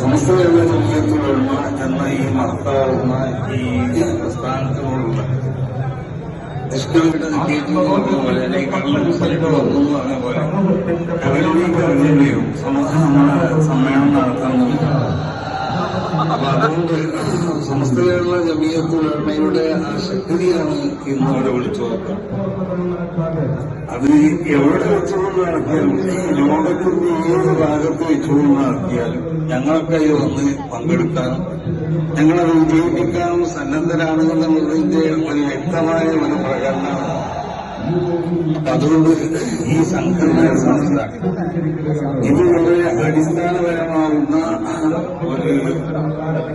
സമസ്ത കേരള ജമീയത്തുലമ എന്ന ഈ മഹത്താവുന്ന ഈ പ്രസ്ഥാനത്തിനോടുള്ള നിഷ്കളങ്കത നിശ്ചയിക്കുന്നത് പോലെ അല്ലെങ്കിൽ സ്ഥലത്ത് വന്നു പറഞ്ഞ പോലെ അവരുടെ കവിതയുടെയും സമ്മേളനം നടത്തുന്നുണ്ട് അപ്പൊ അതുകൊണ്ട് സമസ്ത കേരള ജമീയത്തുലമയുടെ ആ ശക്തിയാണ് ഇന്ന് അവിടെ വിളിച്ചു അത് എവിടെ വെച്ചുകൊണ്ട് നടത്തിയാലും ഈ ലോകത്തിന്റെ ഏത് ഭാഗത്ത് വെച്ചുകൊണ്ട് നടത്തിയാലും ഞങ്ങളൊക്കെ അതിൽ വന്ന് പങ്കെടുക്കാനും ഞങ്ങളത് വിജയിപ്പിക്കാനും സന്നദ്ധരാണ് എന്നുള്ളതിന്റെ ഒരു വ്യക്തമായ ഒരു പ്രകടനമാണ് അതുകൊണ്ട് ഈ സംഘടനയെ സംസ്ഥ ഇത് വളരെ അടിസ്ഥാനപരമാകുന്ന ഒരു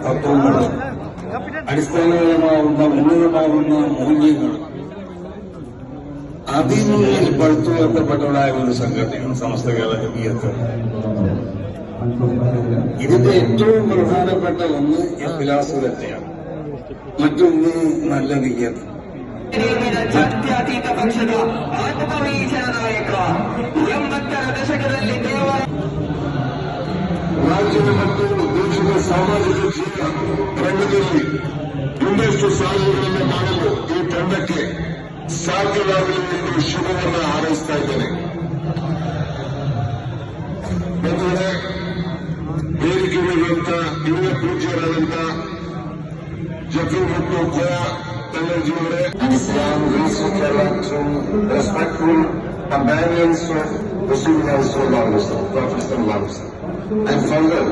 തത്വങ്ങളും അടിസ്ഥാനപരമാവുന്ന ഉന്നതമാവുന്ന മൂല്യങ്ങളും അതിൽ നിന്ന് പടുത്തുയർത്തപ്പെട്ടവരായ ഒരു സംഘടനയാണ് സമസ്ത കേരള ജമീയത്ത് ഇതിന്റെ ഏറ്റവും പ്രധാനപ്പെട്ട ഒന്ന് ഇഖ്ലാസുലത്തെയാണ് മറ്റൊന്ന് നല്ല നീയത്ത് ಜಾತ್ಯತೀತ ಪಕ್ಷದ ಅನುಭವಿ ಜನನಾಯಕ ಎಂಬತ್ತರ ದಶಕದಲ್ಲಿ ದೇವಾಲಯ ರಾಜ್ಯದ ಮತ್ತು ದೇಶದ ಸಾಮಾಜಿಕ ಜೀವನ ರಂಗದಲ್ಲಿ ಇನ್ನಷ್ಟು ಸಾಧನೆಗಳನ್ನು ಮಾಡಲು ಈ ತಂಡಕ್ಕೆ ಸಾಧ್ಯವಾಗಲಿ ಎಂದು ಶುಭವನ್ನು ಹಾರೈಸ್ತಾ ಇದ್ದೇನೆ ಬಂಧುಗಳೇ ವೇದಿಕೆಗಳಿರುವಂತ ಹಿರಿಯ ಪೂಜ್ಯರಾದಂತ ಜಫೀರ್ ಮತ್ತು Koya ಬೆಲ್ಲರ್ಜಿಯವರೇ Islam reached Kerala through respectful companions of Rasulullah Sallallahu Alaihi Wasallam, Prophet Sallallahu Alaihi Wasallam. And further,